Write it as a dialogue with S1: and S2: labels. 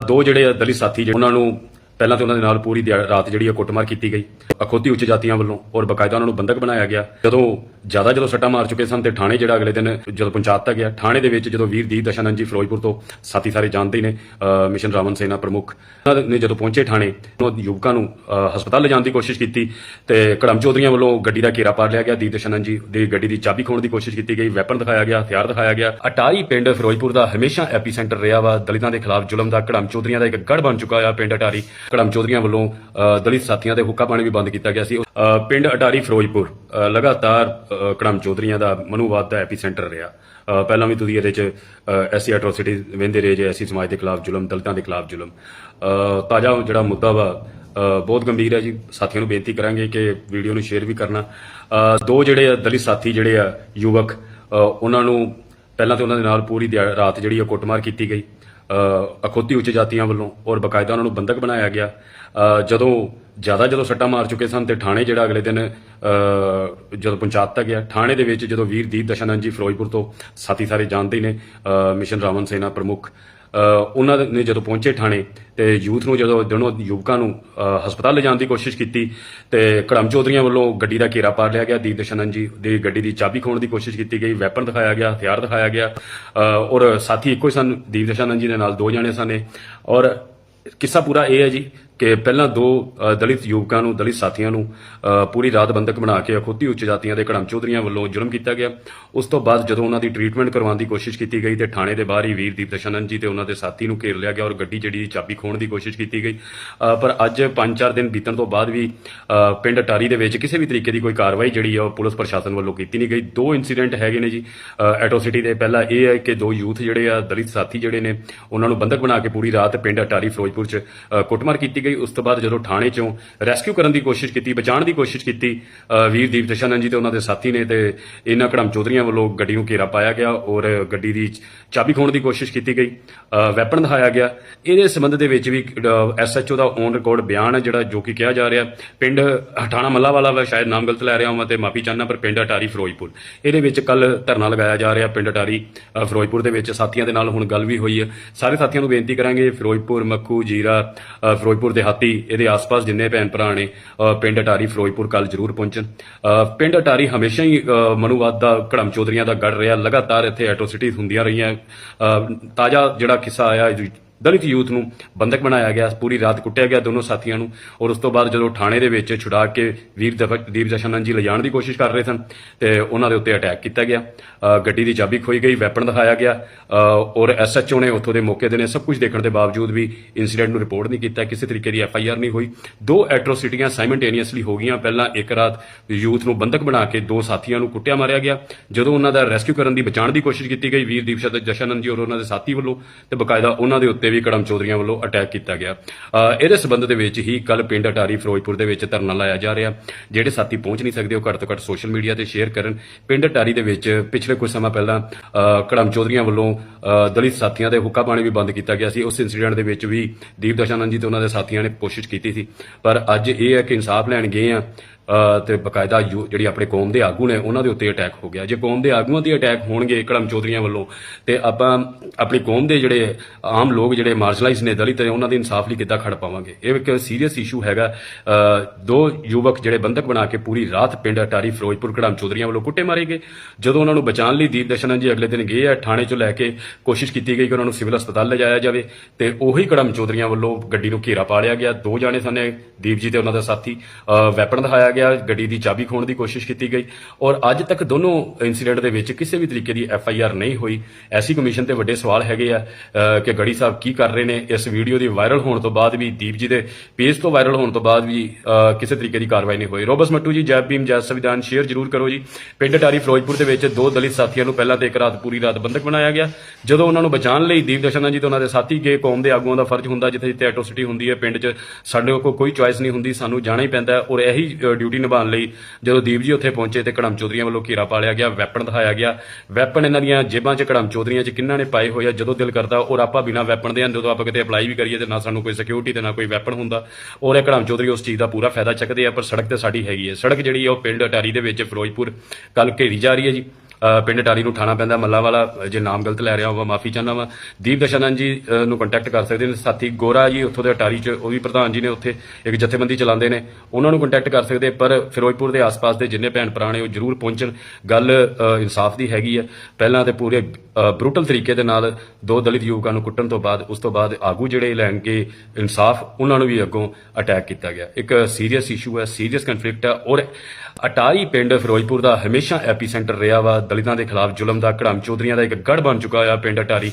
S1: ਦੋ ਜਿਹੜੇ ਦਲਿਤ ਸਾਥੀ ਜਿਹੜੇ ਉਹਨਾਂ ਨੂੰ ਪਹਿਲਾਂ ਤੇ ਉਹਨਾਂ ਦੇ ਨਾਲ ਪੂਰੀ ਦਿਹਾ- ਰਾਤ ਜਿਹੜੀ ਆ ਕੁੱਟਮਾਰ ਕੀਤੀ ਗਈ ਅਖੌਤੀ ਉੱਚ ਜਾਤੀਆਂ ਵੱਲੋਂ ਔਰ ਬਕਾਇਦਾ ਉਹਨਾਂ ਨੂੰ ਬੰਦਕ ਬਣਾਇਆ ਗਿਆ। ਜਦੋਂ ਜ਼ਿਆਦਾ ਜਦੋਂ ਸੱਟਾਂ ਮਾਰ ਚੁੱਕੇ ਸਨ ਤੇ ਥਾਣੇ ਜਿਹੜਾ ਅਗਲੇ ਦਿਨ ਜਦੋਂ ਪਹੁੰਚਾ ਦਿੱਤਾ ਗਿਆ ਥਾਣੇ ਦੇ ਵਿੱਚ ਜਦੋਂ ਵੀਰ ਵੀਰਦੀਪ ਦਸ਼ਾਨੰਦ ਜੀ ਫਿਰੋਜ਼ਪੁਰ ਤੋਂ ਸਾਥੀ ਸਾਰੇ ਜਾਣਦੇ ਹੀ ਨੇ ਅ, ਮਿਸ਼ਨ ਰਾਵਣ ਸੈਨਾ ਪ੍ਰਮੁੱਖ। ਉਹਨਾਂ ਨੇ ਜਦੋਂ ਪਹੁੰਚੇ ਥਾਣੇ ਉਹ ਯੁਵਕਾਂ ਨੂੰ ਅ, ਹਸਪਤਾਲ ਲਿਜਾਣ ਦੀ ਕੋਸ਼ਿਸ਼ ਕੀਤੀ ਤੇ ਕੜਮ ਚੌਧਰੀਆਂ ਵੱਲੋਂ ਗੱਡੀ ਦਾ ਘੇਰਾ ਪਾਰ ਲਿਆ ਗਿਆ। ਦੀਪ ਦਸ਼ਾਨੰਦ ਜੀ ਦੀ ਗੱਡੀ ਦੀ ਚਾਬੀ ਖੋਣ ਦੀ ਕੋਸ਼ਿਸ਼ ਕੀਤੀ ਗਈ ਵੈਪਨ ਦਿਖਾਇਆ ਗਿਆ ਹਥਿਆਰ ਦਿਖਾਇਆ ਗਿਆ। ਅਟਾਰੀ ਪਿੰਡ ਫਿਰੋਜ਼ਪੁਰ ਦਾ ਹਮੇਸ਼ਾ ਐਪੀਸੈਂਟਰ ਰਿਹਾ ਵਾ। ਦਲਿਤਾਂ ਦੇ ਖਿਲਾਫ ਜ਼ੁਲਮ ਦਾ ਕੜਮ ਚੌਧਰੀਆਂ ਦਾ ਇੱਕ ਗੜ ਬਣ ਚੁੱਕਾ ਆ ਪਿੰਡ ਅਟਾਰੀ। ਕੜਮ ਚੌਧਰੀਆਂ ਵੱਲੋਂ ਦਲਿਤ ਸਾਥੀਆਂ ਦੇ ਹੁੱਕਾ ਪਾਣੀ ਵੀ ਬੰਦ ਕੀਤਾ ਗਿਆ ਸੀ। ਪਿੰਡ ਅਟਾਰੀ ਫਿਰੋਜ਼ਪੁਰ ਲਗਾਤਾਰ ਕੜਮ ਚੌਧਰੀਆਂ ਦਾ ਮਨੂਵਾਦ ਦਾ ਐਪੀਸੈਂਟਰ ਰਿਹਾ। ਪਹਿਲਾਂ ਵੀ ਤੁਸੀਂ ਇਹਦੇ ਚ ਐਸੀ ਐਟਰੋਸਿਟੀ ਵਹਿੰਦੇ ਰਹੇ ਜੇ ਐਸੀ ਸਮਾਜ ਦੇ ਖਿਲਾਫ ਜ਼ੁਲਮ, ਦਲਿਤਾਂ ਦੇ ਖਿਲਾਫ ਜ਼ੁਲਮ। ਤਾਜ਼ਾ ਜਿਹੜਾ ਮੁੱਦਾ ਵਾ ਬਹੁਤ ਗੰਭੀਰ ਹੈ ਜੀ। ਸਾਥੀਆਂ ਨੂੰ ਬੇਨਤੀ ਕਰਾਂਗੇ ਕਿ ਵੀਡੀਓ ਨੂੰ ਸ਼ੇਅਰ ਵੀ ਕਰਨਾ। ਦੋ ਜਿਹੜੇ ਦਲਿਤ ਸਾਥੀ ਜਿਹੜੇ ਆ, ਯੁਵਕ ਉਹਨਾਂ ਨੂੰ ਪਹਿਲਾਂ ਤੇ ਉਹਨਾਂ ਦੇ ਨਾਲ ਪੂਰੀ ਦਿਹਾ- ਰਾਤ ਜਿਹੜੀ ਆ ਕੁੱਟਮਾਰ ਕੀਤੀ ਗਈ। ਅਖੋਤੀ ਉੱਚ ਜਾਤੀਆਂ ਵੱਲੋਂ ਔਰ ਬਕਾਇਦਾ ਉਹਨਾਂ ਨੂੰ ਬੰਦਕ ਬਣਾਇਆ ਗਿਆ। ਜਦੋਂ, ਜ਼ਿਆਦਾ ਜਦੋਂ ਸੱਟਾਂ ਮਾਰ ਚੁੱਕੇ ਸਨ ਤੇ ਥਾਣੇ ਜਿਹੜਾ ਅਗਲੇ ਦਿਨ ਜਦੋਂ ਜਦੋਂ ਪਹੁੰਚਾਤਾ ਗਿਆ, ਥਾਣੇ ਦੇ ਵਿੱਚ ਜਦੋਂ ਵੀਰਦੀਪ ਦਸ਼ਾਨੰਦ ਜੀ ਫਿਰੋਜ਼ਪੁਰ ਤੋਂ ਸਾਥੀ ਸਾਰੇ ਜਾਣਦੇ ਨੇ ਮਿਸ਼ਨ ਰਾਵਣ ਸੇਨਾ ਪ੍ਰਮੁੱਖ। ਉਹਨਾਂ ਨੇ ਜਦੋਂ ਪਹੁੰਚੇ ਥਾਣੇ ਤੇ ਯੂਥ ਨੂੰ ਜਦੋਂ ਦੋਨੋਂ ਯੁਵਕਾਂ ਨੂੰ ਹਸਪਤਾਲ ਲਿਜਾਣ ਦੀ ਕੋਸ਼ਿਸ਼ ਕੀਤੀ ਤੇ ਕੜਮ ਚੌਧਰੀਆਂ ਵੱਲੋਂ ਗੱਡੀ ਦਾ ਘੇਰਾ ਪਾਰ ਲਿਆ ਗਿਆ, ਦੀਪ ਦਸ਼ਾਨੰਦ ਜੀ ਦੀ ਗੱਡੀ ਦੀ ਚਾਬੀ ਖੋਣ ਦੀ ਕੋਸ਼ਿਸ਼ ਕੀਤੀ ਗਈ, ਵੈਪਨ ਦਿਖਾਇਆ ਗਿਆ, ਹਥਿਆਰ ਦਿਖਾਇਆ ਗਿਆ ਔਰ ਸਾਥੀ ਇੱਕੋ ਹੀ ਸਨ, ਦੀਪ ਦਸ਼ਾਨੰਦ ਜੀ ਦੇ ਨਾਲ ਦੋ ਜਣੇ ਸਨ ਇਹ। ਔਰ ਕਿੱਸਾ ਪੂਰਾ ਇਹ ਹੈ ਜੀ ਕਿ ਪਹਿਲਾਂ ਦੋ ਦਲਿਤ ਯੁਵਕਾਂ ਨੂੰ, ਦਲਿਤ ਸਾਥੀਆਂ ਨੂੰ ਪੂਰੀ ਰਾਤ ਬੰਦਕ ਬਣਾ ਕੇ ਅਖੋਤੀ ਉੱਚ ਜਾਤੀਆਂ ਦੇ ਕੜਮ ਚੌਧਰੀਆਂ ਵੱਲੋਂ ਜ਼ੁਲਮ ਕੀਤਾ ਗਿਆ। ਉਸ ਤੋਂ ਬਾਅਦ ਜਦੋਂ ਉਹਨਾਂ ਦੀ ਟ੍ਰੀਟਮੈਂਟ ਕਰਵਾਉਣ ਦੀ ਕੋਸ਼ਿਸ਼ ਕੀਤੀ ਗਈ ਤੇ ਥਾਣੇ ਦੇ ਬਾਹਰ ਹੀ ਵੀਰਦੀਪ ਦਸ਼ਾਨੰਦ ਜੀ ਤੇ ਉਹਨਾਂ ਦੇ ਸਾਥੀ ਨੂੰ ਘੇਰ ਲਿਆ ਗਿਆ ਔਰ ਗੱਡੀ ਜਿਹੜੀ ਚਾਬੀ ਖੋਣ ਦੀ ਕੋਸ਼ਿਸ਼ ਕੀਤੀ ਗਈ। ਪਰ ਅੱਜ 5-4 ਦਿਨ ਬੀਤਣ ਤੋਂ ਬਾਅਦ ਵੀ ਪਿੰਡ ਅਟਾਰੀ ਦੇ ਵਿੱਚ ਕਿਸੇ ਵੀ ਤਰੀਕੇ ਦੀ ਕੋਈ ਕਾਰਵਾਈ ਜਿਹੜੀ ਆ ਉਹ ਪੁਲਿਸ ਪ੍ਰਸ਼ਾਸਨ ਵੱਲੋਂ ਕੀਤੀ ਨਹੀਂ ਗਈ। ਦੋ ਇਨਸੀਡੈਂਟ ਹੈਗੇ ਨੇ ਜੀ। ਐਟੋਸਿਟੀ ਦੇ ਪਹਿਲਾ ਇਹ ਹੈ ਕਿ ਦੋ ਯੂਥ ਜਿਹੜੇ ਆ, ਦਲਿਤ ਸਾਥੀ ਜਿਹੜੇ ਨੇ, ਉਹਨਾਂ ਨੂੰ ਬੰਦਕ ਬਣਾ ਕੇ ਪੂਰੀ ਰਾਤ ਪਿੰਡ ਅਟਾਰੀ ਫਿਰੋਜ਼ਪੁਰ ਚ ਕੁੱਟਮਾਰ ਕੀਤੀ ਗਈ। ਉਸ ਤੋਂ ਬਾਅਦ ਜਦੋਂ ਥਾਣੇ ਚੋਂ ਰੈਸਕਿਊ ਕਰਨ ਦੀ ਕੋਸ਼ਿਸ਼ ਕੀਤੀ ਬਚਾਉਣ ਦੀ ਕੋਸ਼ਿਸ਼ ਕੀਤੀ ਅ, ਵੀਰਦੀਪ ਦਸ਼ਾਨੰਦ ਜੀ ਤੇ ਉਹਨਾਂ ਦੇ ਸਾਥੀ ਨੇ ਤੇ ਇਹਨਾਂ ਕੜਮ ਚੌਧਰੀਆਂ ਵੱਲੋਂ ਗੱਡੀ ਨੂੰ ਘੇਰਾ ਪਾਇਆ ਗਿਆ ਔਰ ਗੱਡੀ ਦੀ ਚਾਬੀ ਖੋਣ ਦੀ ਕੋਸ਼ਿਸ਼ ਕੀਤੀ ਗਈ ਵੈਪਨ ਦਿਖਾਇਆ ਗਿਆ। ਇਹਦੇ ਸੰਬੰਧ ਦੇ ਵਿੱਚ ਵੀ ਐਸਐਚਓ ਦਾ ਔਨ ਰਿਕਾਰਡ ਬਿਆਨ ਹੈ ਜਿਹੜਾ ਜੋ ਕਿ ਕਿਹਾ ਜਾ ਰਿਹਾ ਪਿੰਡ ਹਟਾਣਾ ਮੱਲਾ ਵਾਲਾ ਵਾ ਸ਼ਾਇਦ ਨਾਮ ਗਲਤ ਲੈ ਰਿਹਾ ਹਾਂ ਤੇ ਮਾਫੀ ਚਾਹਨਾ ਪਰ ਪਿੰਡ ਅਟਾਰੀ ਫਿਰੋਜ਼ਪੁਰ। ਇਹਦੇ ਵਿੱਚ ਕੱਲ ਧਰਨਾ ਲਗਾਇਆ ਜਾ ਰਿਹਾ ਪਿੰਡ ਅਟਾਰੀ ਫਿਰੋਜ਼ਪੁਰ ਦੇ ਵਿੱਚ। ਸਾਥੀਆਂ ਦੇ ਨਾਲ ਹੁਣ ਗੱਲ ਵੀ ਹੋਈ ਹੈ। ਸਾਰੇ ਸਾਥੀਆਂ ਨੂੰ ਬੇਨਤੀ ਕਰਾਂਗੇ ਫਿਰੋਜ਼ਪੁਰ ਮੱਖੂ ਜੀਰਾ ਅ, ਫਿਰੋਜ਼ਪੁਰ ਦਿਹਾਤੀ ਇਹਦੇ ਆਸ-ਪਾਸ ਜਿੰਨੇ ਭੈਣ ਭਰਾ ਨੇ ਪਿੰਡ ਅਟਾਰੀ ਫਿਰੋਜ਼ਪੁਰ ਕੱਲ ਜ਼ਰੂਰ ਪਹੁੰਚਣ। ਪਿੰਡ ਅਟਾਰੀ ਹਮੇਸ਼ਾ ਹੀ ਅ, ਮਨੂਵਾਦ ਦਾ ਕੜਮ ਚੌਧਰੀਆਂ ਦਾ ਗੜ ਰਿਹਾ। ਲਗਾਤਾਰ ਇੱਥੇ ਐਟੋਸਿਟੀਜ਼ ਹੁੰਦੀਆਂ ਰਹੀਆਂ। ਤਾਜ਼ਾ ਜਿਹੜਾ ਕਿੱਸਾ ਆਇਆ ਦਲਿਤ ਯੂਥ ਨੂੰ ਬੰਦਕ ਬਣਾਇਆ ਗਿਆ ਪੂਰੀ ਰਾਤ ਕੁੱਟਿਆ ਗਿਆ ਦੋਨੋਂ ਸਾਥੀਆਂ ਨੂੰ ਔਰ ਉਸ ਤੋਂ ਬਾਅਦ ਜਦੋਂ ਥਾਣੇ ਦੇ ਵਿੱਚ ਛੁਡਾ ਕੇ ਵੀਰ ਦਫ- ਦੀਪ ਦਸ਼ਾਨੰਦ ਜੀ ਲਿਜਾਣ ਦੀ ਕੋਸ਼ਿਸ਼ ਕਰ ਰਹੇ ਸਨ ਤੇ ਉਹਨਾਂ ਦੇ ਉੱਤੇ ਅਟੈਕ ਕੀਤਾ ਗਿਆ। ਗੱਡੀ ਦੀ ਚਾਬੀ ਖੋਈ ਗਈ ਵੈਪਨ ਦਿਖਾਇਆ ਗਿਆ। ਅ, ਔਰ ਐਸਐਚਓ ਨੇ ਉੱਥੋਂ ਦੇ ਮੌਕੇ ਦੇ ਨੇ ਸਭ ਕੁਝ ਦੇਖਣ ਦੇ ਬਾਵਜੂਦ ਵੀ ਇਨਸੀਡੈਂਟ ਨੂੰ ਰਿਪੋਰਟ ਨਹੀਂ ਕੀਤਾ ਕਿਸੇ ਤਰੀਕੇ ਦੀ ਐਫਆਈਆਰ ਨਹੀਂ ਹੋਈ। ਦੋ ਐਟਰੋਸਿਟੀਆਂ ਸਾਈਮਲਟੇਨੀਅਸਲੀ ਹੋ ਗਈਆਂ ਪਹਿਲਾਂ ਇੱਕ ਰਾਤ ਯੂਥ ਨੂੰ ਬੰਦਕ ਬਣਾ ਕੇ ਦੋ ਸਾਥੀਆਂ ਨੂੰ ਕੁੱਟਿਆ ਮਾਰਿਆ ਗਿਆ। ਜਦੋਂ ਉਹਨਾਂ ਦਾ ਰੈਸਕਿਊ ਕਰਨ ਦੀ ਬਚਾਉਣ ਦੀ ਕੋਸ਼ਿਸ਼ ਕੀਤੀ ਗਈ ਵੀਰ ਦੀਪ ਸ਼ਦ ਜੀ ਔਰ ਉਹਨਾਂ ਦੇ ਸਾਥੀ ਵੱਲੋਂ ਤੇ ਬਕਾਇਦਾ ਉਹਨਾਂ ਦੇ ਉੱਤੇ ਵੀ ਕੜਮ ਚੌਧਰੀਆਂ ਵੱਲੋਂ ਅਟੈਕ ਕੀਤਾ ਗਿਆ। ਇਹਦੇ ਸਬੰਧ ਦੇ ਵਿੱਚ ਹੀ ਕੱਲ ਪਿੰਡ ਅਟਾਰੀ ਫਿਰੋਜ਼ਪੁਰ ਦੇ ਵਿੱਚ ਧਰਨਾ ਲਾਇਆ ਜਾ ਰਿਹਾ, ਜਿਹੜੇ ਸਾਥੀ ਪਹੁੰਚ ਨਹੀਂ ਸਕਦੇ ਉਹ ਘੱਟ ਤੋਂ ਘੱਟ ਸੋਸ਼ਲ ਮੀਡੀਆ ਤੇ ਸ਼ੇਅਰ ਕਰਨ। ਪਿੰਡ ਅਟਾਰੀ ਦੇ ਵਿੱਚ ਪਿਛਲੇ ਕੁਝ ਸਮਾਂ ਪਹਿਲਾਂ ਕੜਮ ਚੌਧਰੀਆਂ ਵੱਲੋਂ ਦਲਿਤ ਸਾਥੀਆਂ ਦੇ ਹੁੱਕਾ ਪਾਣੀ ਵੀ ਬੰਦ ਕੀਤਾ ਗਿਆ ਸੀ। ਉਸ ਇਨਸੀਡੈਂਟ ਦੇ ਵਿੱਚ ਵੀ ਦੀਪ ਦਸ਼ਾਨੰਦ ਜੀ ਤੇ ਉਹਨਾਂ ਦੇ ਸਾਥੀਆਂ ਨੇ ਕੋਸ਼ਿਸ਼ ਕੀਤੀ ਸੀ। ਪਰ ਅੱਜ ਇਹ ਹੈ ਕਿ ਇਨਸਾਫ ਲੈਣ ਗਏ ਆ। ਤੇ ਬਕਾਇਦਾ ਯੂ- ਜਿਹੜੀ ਆਪਣੇ ਕੌਮ ਦੇ ਆਗੂ ਨੇ, ਉਹਨਾਂ ਦੇ ਉੱਤੇ ਅਟੈਕ ਹੋ ਗਿਆ। ਜੇ ਕੌਮ ਦੇ ਆਗੂਆਂ ਤੇ ਅਟੈਕ ਹੋਣਗੇ ਕੜਮ ਚੌਧਰੀਆਂ ਵੱਲੋਂ, ਤੇ ਆਪਾਂ ਆਪਣੀ ਕੌਮ ਦੇ ਜਿਹੜੇ ਆਮ ਲੋਕ ਜਿਹੜੇ ਮਾਰਜਨਲਾਈਜ਼ ਨੇ ਦਲਿਤ ਨੇ, ਉਹਨਾਂ ਦੇ ਇਨਸਾਫ ਲਈ ਕਿੱਦਾਂ ਖੜ ਪਾਵਾਂਗੇ? ਇਹ ਇੱਕ ਸੀਰੀਅਸ ਇਸ਼ੂ ਹੈਗਾ। ਦੋ ਯੁਵਕ ਜਿਹੜੇ ਬੰਦਕ ਬਣਾ ਕੇ ਪੂਰੀ ਰਾਤ ਪਿੰਡ ਅਟਾਰੀ, ਫਿਰੋਜ਼ਪੁਰ ਕੜਮ ਚੌਧਰੀਆਂ ਵੱਲੋਂ ਕੁੱਟੇ ਮਾਰੇ ਗਏ। ਜਦੋਂ ਉਹਨਾਂ ਨੂੰ ਬਚਾਉਣ ਲਈ ਦੀਪ ਦਸ਼ਨਨ ਜੀ ਅਗਲੇ ਦਿਨ ਗਏ ਆ, ਥਾਣੇ ਚੋਂ ਲੈ ਕੇ ਕੋਸ਼ਿਸ਼ ਕੀਤੀ ਗਈ ਕਿ ਉਹਨਾਂ ਨੂੰ ਸਿਵਲ ਹਸਪਤਾਲ ਲਿਜਾਇਆ ਜਾਵੇ, ਤੇ ਉਹੀ ਕੜਮ ਚੌਧਰੀਆਂ ਵੱਲੋਂ ਗੱਡੀ ਨੂੰ ਘੇਰਾ ਪਾ ਲਿਆ ਗਿਆ। ਦੋ ਜਾਣੇ ਸਨ ਦੀਪ ਜੀ ਤੇ ਉਹਨਾਂ ਦਾ ਸਾਥੀ। ਵੈਪਨ ਦਿਖਾਇਆ ਗਿਆ। ਗੱਡੀ ਦੀ ਚਾਬੀ ਖੋਣ ਦੀ ਕੋਸ਼ਿਸ਼ ਕੀਤੀ ਗਈ ਔਰ ਅੱਜ ਤੱਕ ਦੋਨੋਂ ਇਨਸੀਡੈਂਟ ਦੇ ਵਿੱਚ ਕਿਸੇ ਵੀ ਤਰੀਕੇ ਦੀ ਐਫ ਆਈ ਆਰ ਨਹੀਂ ਹੋਈ। ਐਸੀ ਕਮਿਸ਼ਨ ਤੇ ਵੱਡੇ ਸਵਾਲ ਹੈਗੇ ਆ ਕਿ ਗੜੀ ਸਾਹਿਬ ਕੀ ਕਰ ਰਹੇ ਨੇ। ਇਸ ਵੀਡੀਓ ਦੀ ਵਾਇਰਲ ਹੋਣ ਤੋਂ ਬਾਅਦ ਵੀ ਦੀਪ ਜੀ ਦੇ ਪੇਜ ਤੋਂ ਵਾਇਰਲ ਹੋਣ ਤੋਂ ਬਾਅਦ ਵੀ ਕਿਸੇ ਤਰੀਕੇ ਦੀ ਕਾਰਵਾਈ ਨਹੀਂ ਹੋਈ। ਰੋਬਸ ਮੱਟੂ ਜੀ ਜੈ ਭੀਮ ਜੈ ਸੰਵਿਧਾਨ ਸ਼ੇਅਰ ਜਰੂਰ ਕਰੋ ਜੀ। ਪਿੰਡ ਟਾਰੀ ਫਿਰੋਜ਼ਪੁਰ ਦੇ ਵਿੱਚ ਦੋ ਦਲਿਤ ਸਾਥੀਆਂ ਨੂੰ ਪਹਿਲਾਂ ਤੇ ਇੱਕ ਰਾਤ ਪੂਰੀ ਰਾਤ ਬੰਦਕ ਬਣਾਇਆ ਗਿਆ। ਜਦੋਂ ਉਹਨਾਂ ਨੂੰ ਬਚਾਉਣ ਲਈ ਦੀਪ ਦਸ਼ਨਾ ਜੀ ਤੇ ਉਹਨਾਂ ਦੇ ਸਾਥੀ ਗਏ, ਕੌਮ ਦੇ ਆਗੂਆਂ ਦਾ ਫਰਜ਼ ਹੁੰਦਾ, ਜਿੱਥੇ ਜਿੱਥੇ ਐਟੋਸਿਟੀ ਹੁੰਦੀ ਹੈ, ਪਿੰਡ 'ਚ ਸਾਡੇ ਕੋਲ ਕੋਈ ਚੁਆਇਸ ਨਹੀਂ ਹੁੰਦੀ, ਸਾਨੂੰ ਜਾਣਾ ਹੀ ਪੈਂਦਾ ਔਰ ਇਹੀ ਡਿਊਟੀ ਡਿਊਟੀ ਨਿਭਾਉਣ ਲਈ ਜਦੋਂ ਦੀਪ ਜੀ ਉੱਥੇ ਪਹੁੰਚੇ ਤੇ ਕੜਮ ਚੌਧਰੀਆਂ ਵੱਲੋਂ ਘੇਰਾ ਪਾਲਿਆ ਗਿਆ, ਵੈਪਨ ਦਿਖਾਇਆ ਗਿਆ। ਵੈਪਨ ਇਹਨਾਂ ਦੀਆਂ ਜੇਬਾਂ 'ਚ ਕੜਮ ਚੌਧਰੀਆਂ 'ਚ ਕਿੰਨਾਂ ਨੇ ਪਾਏ ਹੋਏ ਆ, ਜਦੋਂ ਦਿਲ ਕਰਦਾ ਔਰ ਆਪਾਂ ਬਿਨਾਂ ਵੈਪਨ ਦੇ ਆ ਜਦੋਂ ਆਪਾਂ ਕਿਤੇ ਅਪਲਾਈ ਵੀ ਕਰੀਏ ਤੇ ਨਾ ਸਾਨੂੰ ਕੋਈ ਸਿਕਿਉਰਿਟੀ ਤੇ ਨਾ ਕੋਈ ਵੈਪਨ ਹੁੰਦਾ। ਔਰ ਇਹ ਕੜਮ ਚੌਧਰੀ ਉਸ ਚੀਜ਼ ਦਾ ਪੂਰਾ ਫਾਇਦਾ ਚੱਕਦੇ ਆ, ਪਰ ਸੜਕ ਤੇ ਸਾਡੀ ਹੈਗੀ ਹੈ ਸੜਕ ਜਿਹੜੀ ਹੈ ਉਹ ਪਿੰਡ ਅਟਾਰੀ ਦੇ ਵਿੱਚ ਫਿਰੋਜ਼ਪੁਰ ਕੱਲ ਘੇਰੀ ਜਾ ਰਹੀ ਹੈ ਜੀ। ਪਿੰਡ ਟਾਰੀ ਨੂੰ ਠਾਣਾ ਪੈਂਦਾ। ਮੱਲਾ ਵਾਲਾ ਜੇ ਨਾਮ ਗਲਤ ਲੈ ਰਿਹਾ ਹੋਵਾਂ ਮਾਫੀ ਚਾਹੁੰਦਾ ਵਾਂ। ਦੀਪ ਦਸ਼ਾਨੰਦ ਜੀ ਨੂੰ ਕੰਟੈਕਟ ਕਰ ਸਕਦੇ ਨੇ। ਸਾਥੀ ਗੋਰਾ ਜੀ, ਉੱਥੋਂ ਦੇ ਅਟਾਰੀ ਚ, ਉਹ ਵੀ ਪ੍ਰਧਾਨ ਜੀ ਨੇ ਉੱਥੇ ਇੱਕ ਜਥੇਬੰਦੀ ਚਲਾਉਂਦੇ ਨੇ। ਉਹਨਾਂ ਨੂੰ ਕੰਟੈਕਟ ਕਰ ਸਕਦੇ, ਪਰ ਫਿਰੋਜ਼ਪੁਰ ਦੇ ਆਸ-ਪਾਸ ਦੇ ਜਿੰਨੇ ਭੈਣ ਭਰਾ ਨੇ, ਉਹ ਜਰੂਰ ਪਹੁੰਚਣ। ਗੱਲ ਇਨਸਾਫ ਦੀ ਹੈਗੀ ਹੈ ਪਹਿਲਾਂ ਤੇ ਪੂਰੇ ਬਰੂਟਲ ਤਰੀਕੇ ਦੇ ਨਾਲ ਦੋ ਦਲਿਤ ਯੁਵਕਾਂ ਨੂੰ ਕੁੱਟਣ ਤੋਂ ਬਾਅਦ, ਉਸ ਤੋਂ ਬਾਅਦ ਆਗੂ ਜਿਹੜੇ ਲੈਣਗੇ ਇਨਸਾਫ, ਉਹਨਾਂ ਨੂੰ ਵੀ ਅੱਗੋਂ ਅਟੈਕ ਕੀਤਾ ਗਿਆ। ਇੱਕ ਸੀਰੀਅਸ ਇਸ਼ੂ ਹੈ, ਸੀਰੀਅਸ ਕਨਫਲਿਕਟ ਹੈ ਔਰ ਅਟਾਰੀ ਪਿੰਡ ਫਿਰੋਜ਼ਪੁਰ ਦਾ ਹਮੇਸ਼ਾ ਐਪੀ ਸੈਂਟਰ ਰਿਹਾ ਵਾ। ਦਲਿਤਾਂ ਦੇ ਖਿਲਾਫ ਜ਼ੁਲਮ ਦਾ ਕੜਮ ਚੌਧਰੀਆਂ ਦਾ ਇੱਕ ਗੜ ਬਣ ਚੁੱਕਾ ਆ ਪਿੰਡ ਅਟਾਰੀ।